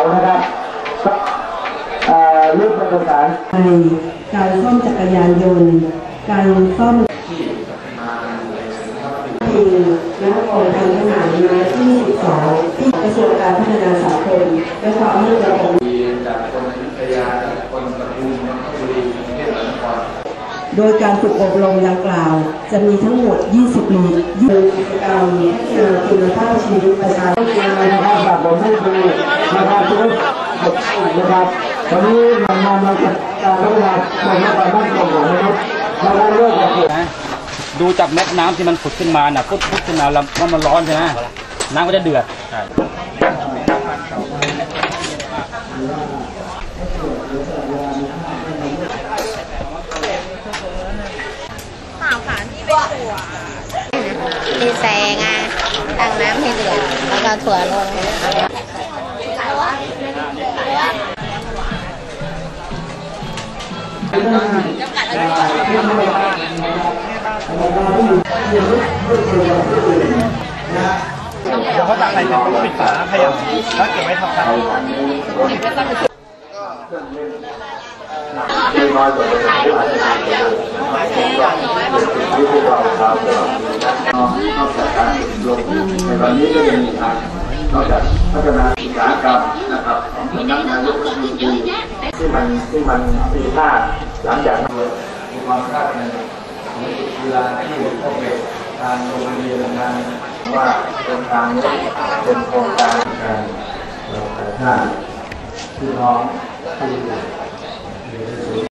านะครับเอ่อรูปประสานในการซ่อมจักรยานยนต์ การซ่อมทีและกองการทหารมาที่12ที่กระทรวงการพัฒนาสังคมและความมั่นคงจากคนอยุธยาจากคนปทุมนนทบุรีกรุงเทพมหานครโดยการฝึกอบรมดังกล่าว จะมีทั้งหมด 20ลีก20กิจกรรมพัฒนาคุณภาพชีวิตประชาชนนะครับ ผมให้ดูนะครับทุกนนะครับวันนี้มันนำมาจากการพัฒนาคนและความมั่นคงของมนุษย์เราได้เลิกกับนะดูจากเม็ดน้ำที่มันผุดขึ้นมาน่ะพุดพุดขึ้นมาแล้วมันร้อนใช่ไหมน้ำก็จะเดือดมีแซงอะ ตั้งน้ำให้เดือดแล้วก็ถั่วลงเดี๋ยวเขาตักใส่เป็นปิดฝาขยำแล้วเก็บไว้ทำกันที่น้อยกว่าที่อาจจะที่พวกเราทำนอกจากการลง ในวันนี้ก็จะมีทางนอกจากพัฒนาอุตสาหกรรมนะครับของสำนักนายกรัฐมนตรีที่มันที่มันมีค่าหลังจากมีความคาดในของกีฬาที่เข้าไปทางโรงเรียนงานว่าโครงการนี้เป็นโครงการการเราแต่ถ้าพี่น้องที่อยู่ใน